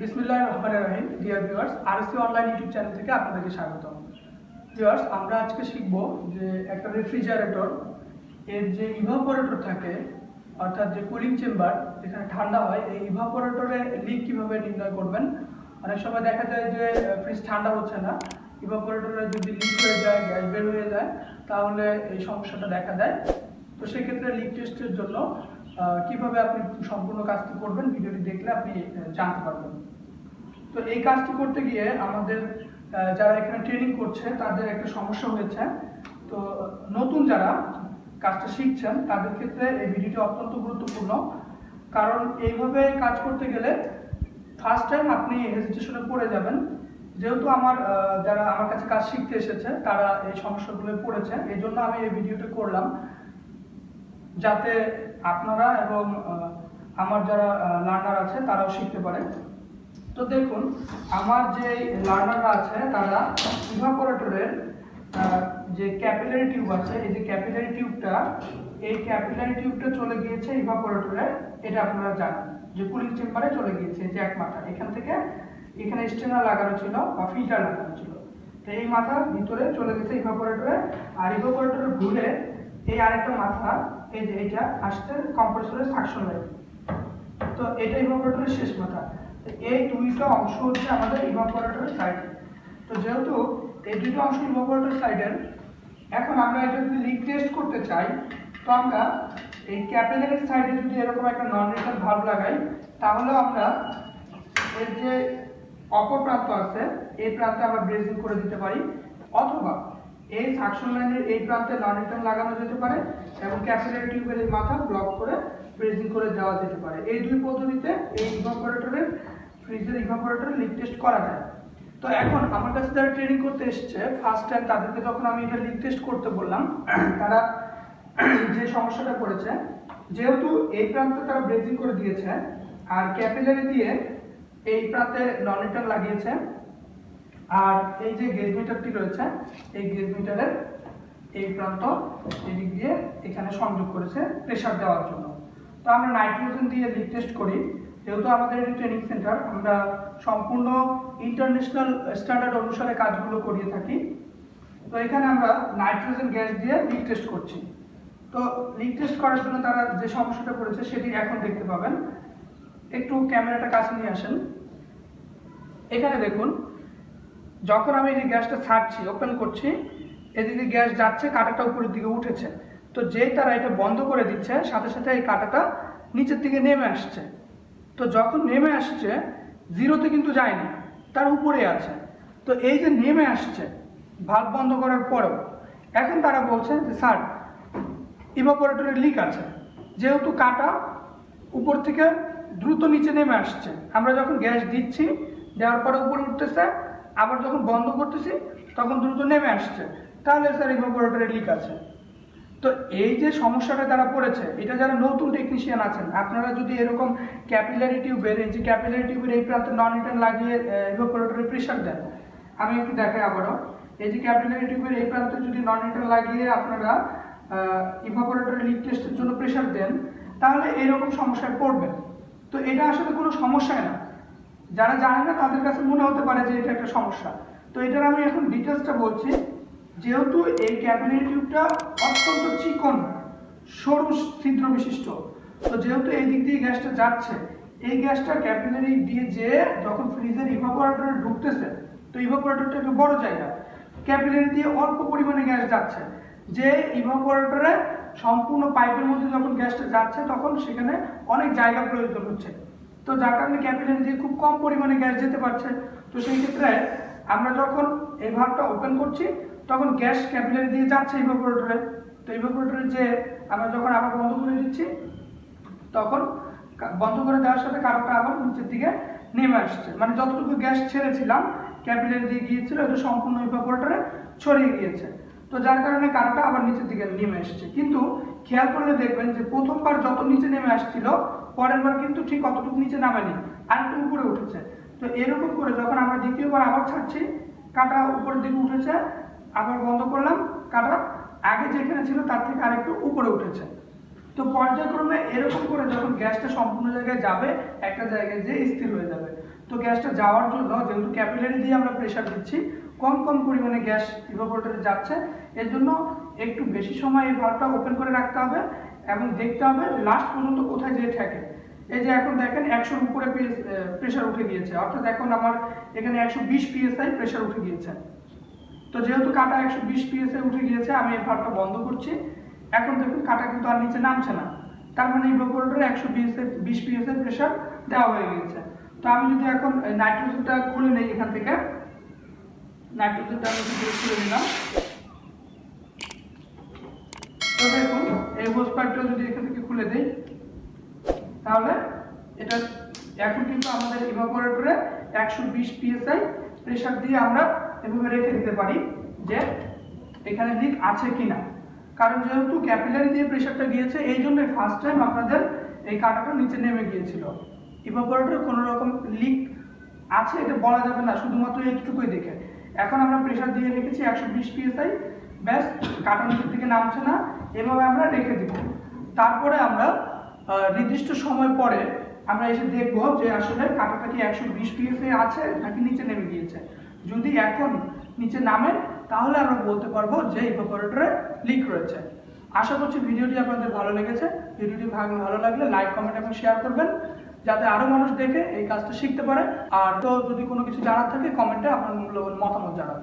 বিসমিল্লাহ রহমান রহিম। Dear viewers RSC online YouTube channel থেকে আপনাদেরকে স্বাগতম। ভিউয়ার্স আমরা আজকে শিখব যে একটা রেফ্রিজারেটর এর যে ইভাপোরেটর থাকে, অর্থাৎ যে কুলিং চেম্বার যেখানে ঠান্ডা হয়, এই ইভাপোরেটরে লিক কীভাবে নির্ণয় করবেন? অনেক সময় দেখা যায় যে ফ্রিজ ঠান্ডা হচ্ছে না ইভাপোরেটরে যদি লিক হয়ে যায় গ্যাস বের হয়ে যায়, তাহলে এই সমস্যাটা দেখা দেয়। তো সেক্ষেত্রে লিক টেস্টের জন্য কীভাবে আপনি সম্পূর্ণ কাজটি করবেন, ভিডিওটি দেখলে আপনি জানতে পারবেন। তো এই কাজটি করতে গিয়ে আমাদের যারা এখানে ট্রেনিং করছে, তাদের একটা সমস্যা হয়েছে। তো নতুন যারা কাজটা শিখছেন, তাদের ক্ষেত্রে এই ভিডিওটি অত্যন্ত গুরুত্বপূর্ণ। কারণ এইভাবে কাজ করতে গেলে ফার্স্ট টাইম আপনি হেজিটেশনে পড়ে যাবেন। যেহেতু আমার যারা আমার কাছে কাজ শিখতে এসেছে, তারা এই সমস্যাগুলো পড়েছে। এই জন্য আমি এই ভিডিওটা করলাম। যাতে আপনারা এবং আমার যারা লার্নার আছে, তারাও শিখতে পারে। তো দেখুন, আমার যে লার্নাররা আছে, তারা ইভাপোরেটরের যে ক্যাপিলারি টিউব আছে, এই যে ক্যাপিলারি টিউবটা এই ক্যাপিলারি টিউবটা চলে গিয়েছে ইভাপোরেটরে এটা আপনারা জানেন যে কুলিং চেম্বারে চলে গিয়েছে যে এক মাথা। এখান থেকে এখানে স্টেনার লাগানো ছিল বা ফিল্টার লাগানো ছিল। তো এই মাথা ভিতরে চলে গেছে ইভাপোরেটরে আর ইভাপোরেটরে ঘুরে এই আরেকটা মাথা, এই যে এটা আসছে কম্প্রেসরের সাকশন লাইন তো এটা ইভাপোরেটরের শেষ মাথা। এই দুইটা অংশ হচ্ছে আমাদের ইভাপোরেটরের সাইড তো যেহেতু এই দুইটা অংশ ইভাপোরেটর সাইডের এখন আমরা এটা যদি লিক টেস্ট করতে চাই, তো আমরা এই ক্যাপিলারির সাইডে যদি এরকম একটা নন রিটার্ন ভালভ লাগাই তাহলে আমরা এর যে অপর প্রান্ত আছে, এই প্রান্তে আমরা ব্রেজিং করে দিতে পারি, অথবা এই সাকশন লাইনের এই প্রান্তে নন রিটার্ন লাগানো যেতে পারে, এবং ক্যাপিলারি টিউবের মাথা ব্লক করে ব্রেজিং করে দেওয়া যেতে পারে। এই দুই পদ্ধতিতে এই ইভাপোরেটরের ফ্রিজের ইভাপোরেটরের লিক টেস্ট করা যায়। তো এখন আমার কাছে যারা ট্রেনিং করতে এসেছে ফার্স্ট টাইম তাদেরকে যখন আমি এটা লিক টেস্ট করতে বললাম, তারা যে সমস্যাটা করেছে, যেহেতু এই প্রান্তে তারা ব্রেজিং করে দিয়েছে, আর ক্যাপিলারি দিয়ে এই প্রান্তে নন রিটার্ন লাগিয়েছে, আর এই যে গেজ মিটারটি রয়েছে, এই গেজ মিটারের এই প্রান্ত এদিক দিয়ে এখানে সংযোগ করেছে প্রেসার দেওয়ার জন্য। তো আমরা নাইট্রোজেন দিয়ে লিক টেস্ট করি। যেহেতু আমাদের এটি ট্রেনিং সেন্টার আমরা সম্পূর্ণ ইন্টারন্যাশনাল স্ট্যান্ডার্ড অনুসারে কাজগুলো করিয়ে থাকি। তো এখানে আমরা নাইট্রোজেন গ্যাস দিয়ে লিক টেস্ট করছি। তো লিক টেস্ট করার জন্য তারা যে সমস্যাটা করেছে, সেটি এখন দেখতে পাবেন। একটু ক্যামেরাটা কাছে নিয়ে আসেন। এখানে দেখুন, যখন আমি এই গ্যাসটা ছাড়ছি ওপেন করছি, এদিকে গ্যাস যাচ্ছে, কাঁটাটা উপরের দিকে উঠেছে। তো যেই তারা এটা বন্ধ করে দিচ্ছে, সাথে সাথে এই কাঁটাটা নিচের দিকে নেমে আসছে। তো যখন নেমে আসছে, জিরোতে কিন্তু যায়নি, তার উপরে আছে। তো এই যে নেমে আসছে ভাল্ব বন্ধ করার পরেও, এখন তারা বলছে যে, স্যার ইভাপোরেটরের লিক আছে। যেহেতু কাটা উপর থেকে দ্রুত নিচে নেমে আসছে, আমরা যখন গ্যাস দিচ্ছি, দেওয়ার পরে উপরে উঠতেছে, আবার যখন বন্ধ করতেছি, তখন দ্রুত নেমে আসছে। তাহলে, স্যার ইভাপোরেটরের লিক আছে। তো এই যে সমস্যাটা তারা পড়েছে, এটা যারা নতুন টেকনিশিয়ান আছেন, আপনারা যদি এরকম ক্যাপিলারি টিউবের এই যে ক্যাপিলারি টিউবের এই প্রান্তে নন রিটার্ন লাগিয়ে ইভাপোরেটরে প্রেশার দেন, আমি একটু দেখাই আবারও। এই যে ক্যাপিলারি টিউবের এই প্রান্তে যদি নন রিটার্ন লাগিয়ে আপনারা ইভাপোরেটরের লিক টেস্টের জন্য প্রেশার দেন, তাহলে এরকম সমস্যায় পড়বেন। তো এটা আসলে কোনো সমস্যায় না। যারা জানে না, তাদের কাছে মনে হতে পারে যে এটা একটা সমস্যা। তো এটার আমি এখন ডিটেলসটা বলছি। যেহেতু এই ক্যাবিনেট টিউবটা অত্যন্ত চিকন, সরু ছিদ্র বিশিষ্ট, তো যেহেতু এই দিক দিয়ে গ্যাসটা যাচ্ছে, এই গ্যাসটা ক্যাপিলারি দিয়ে যে যখন ফ্রিজের ইভাপোরেটরে ঢুকতেছে, তো ইভাপোরেটরটা একটু বড় জায়গা ক্যাপিলারি দিয়ে অল্প পরিমাণে গ্যাস যাচ্ছে। যে ইভাপোরেটরে সম্পূর্ণ পাইপের মধ্যে যখন গ্যাসটা যাচ্ছে, তখন সেখানে অনেক জায়গা প্রয়োজন হচ্ছে। তো যার কারণে ক্যাপিলারি দিয়ে খুব কম পরিমাণে গ্যাস যেতে পারছে। তো সেই ক্ষেত্রে আমরা যখন এই ভাগটা ওপেন করছি তখন গ্যাস ক্যাপিলারি দিয়ে যাচ্ছে ইভাপোরেটরে তো ইভাপোরেটরে যে আমরা যখন আবার বন্ধ করে দিচ্ছি, তখন বন্ধ করে দেওয়ার সাথে কারোটা আবার নিচের দিকে নেমে আসছে। মানে যতটুকু গ্যাস ছেড়েছিলাম, ক্যাপিলারি দিয়ে গিয়েছিল, এটা সম্পূর্ণ ইভাপোরেটরে ছড়িয়ে গিয়েছে। তো যার কারণে কারোটা আবার নিচের দিকে নেমে এসেছে কিন্তু খেয়াল করলে দেখবেন যে প্রথমবার যত নিচে নেমে আসছিল পরের বার কিন্তু ঠিক অতটুকু নিচে নামেনি আর একটু উপরে উঠেছে। তো এরকম করে যখন আমরা দ্বিতীয়বার আবার ছাড়ছি, কাটা উপরের দিকে উঠেছে আবার বন্ধ করলাম কাটা আগে যেখানে ছিল তার থেকে আরেকটু উপরে উঠেছে। তো পর্যায়ক্রমে এরকম করে যখন গ্যাসটা সম্পূর্ণ জায়গায় যাবে, একটা জায়গায় যে স্থির হয়ে যাবে। তো গ্যাসটা যাওয়ার জন্য যেহেতু ক্যাপিলারি দিয়ে আমরা প্রেশার দিচ্ছি, কম কম পরিমাণে গ্যাস ইভাপোরেটরে যাচ্ছে। এর জন্য একটু বেশি সময় এই ভালভটা ওপেন করে রাখতে হবে এবং দেখতে হবে লাস্ট পর্যন্ত কোথায় যেয়ে ঠেকে। এই যে এখন দেখেন একশোর উপরে প্রেশার উঠে গিয়েছে। অর্থাৎ এখন আমার এখানে একশো বিশ পিএসআই প্রেশার উঠে গিয়েছে। তো যেহেতু কাটা একশো বিশ পিএসআই উঠে গিয়েছে, আমি এই ভালভটা বন্ধ করছি। এখন দেখুন কাটা কিন্তু আর নিচে নামছে না। তার মানে এই ইভাপোরেটরে একশো বিশ বিশ পিএসআই প্রেশার দেওয়া হয়ে গিয়েছে। তো আমি যদি এখন নাইট্রোজেনটা খুলে নেই এখান থেকে নাইট্রোজেনটা আমি বের খুলে নিলাম, তো দেখুন এই যদি এখান থেকে খুলে দেই, তাহলে এটা এখন কিন্তু আমাদের ইভাপোরেটরে একশো বিশ পিএসআই প্রেশার দিয়ে আমরা এভাবে রেখে দিতে পারি যে এখানে লিক আছে কিনা। কারণ যেহেতু ক্যাপিলারি দিয়ে প্রেশারটা গিয়েছে, এই জন্য ফার্স্ট টাইম আপনাদের এই কাটাটা নিচে নেমে গিয়েছিল। ইভাপোরেটরে কোনো রকম লিক আছে, এটা বলা যাবে না, শুধুমাত্র এইটুকুই দেখে। এখন আমরা প্রেশার দিয়ে রেখেছি একশো বিশ পিএসআই ব্যাস, কাটা নিচের দিকে নামছে না, এভাবে আমরা রেখে দিব। তারপরে আমরা নির্দিষ্ট সময় পরে আমরা এসে দেখব যে আসলে কাটাটা কি একশো বিশ পিএসআই আছে নাকি নিচে নেমে গিয়েছে। যদি এখন নিচে নামেন, তাহলে আমরা বলতে পারব যে ইভোপারেটরে লিক রয়েছে। আশা করছি ভিডিওটি আপনাদের ভালো লেগেছে। ভিডিওটি ভালো লাগলে লাইক কমেন্ট এবং শেয়ার করবেন, যাতে আরও মানুষ দেখে এই কাজটা শিখতে পারে। আর তো যদি কোনো কিছু জানার থাকে কমেন্টে আপনার মূল্যবান মতামত জানাবেন।